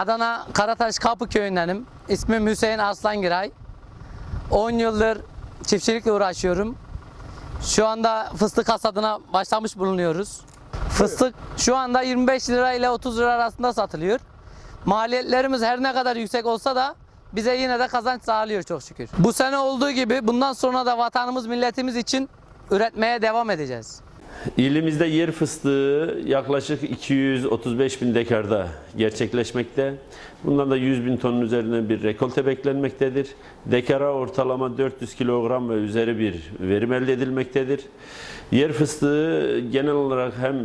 Adana Karataş Kapı köyündenim. İsmim Hüseyin Arslangiray. 10 yıldır çiftçilikle uğraşıyorum. Şu anda fıstık hasadına başlamış bulunuyoruz. Fıstık şu anda 25 lira ile 30 lira arasında satılıyor. Maliyetlerimiz her ne kadar yüksek olsa da bize yine de kazanç sağlıyor çok şükür. Bu sene olduğu gibi bundan sonra da vatanımız milletimiz için üretmeye devam edeceğiz. İlimizde yer fıstığı yaklaşık 235 bin dekarda gerçekleşmekte. Bundan da 100 bin tonun üzerine bir rekolte beklenmektedir. Dekara ortalama 400 kilogram ve üzeri bir verim elde edilmektedir. Yer fıstığı genel olarak hem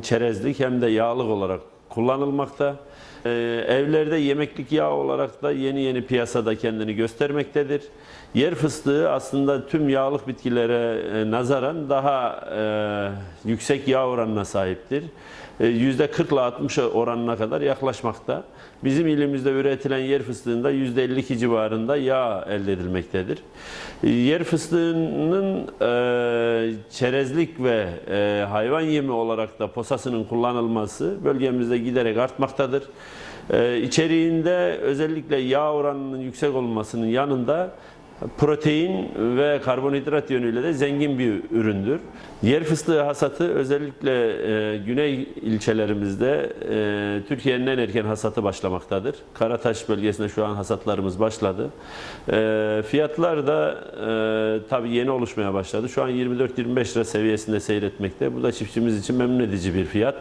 çerezlik hem de yağlık olarak kullanılmakta. Ee, evlerde yemeklik yağ olarak da yeni yeni piyasada kendini göstermektedir. Yer fıstığı aslında tüm yağlık bitkilere e, nazaran daha e, yüksek yağ oranına sahiptir. E, %40 ile 60 oranına kadar yaklaşmakta. Bizim ilimizde üretilen yer fıstığında %52 civarında yağ elde edilmektedir. E, Yer fıstığının e, çerezlik ve e, hayvan yemi olarak da posasının kullanılması bölgemizde giderek artmaktadır. E, içeriğinde özellikle yağ oranının yüksek olmasının yanında protein ve karbonhidrat yönüyle de zengin bir üründür. Yer fıstığı hasatı özellikle e, güney ilçelerimizde e, Türkiye'nin en erken hasatı başlamaktadır. Karataş bölgesinde şu an hasatlarımız başladı. E, fiyatlar da e, tabii yeni oluşmaya başladı. Şu an 24-25 lira seviyesinde seyretmekte. Bu da çiftçimiz için memnun edici bir fiyat.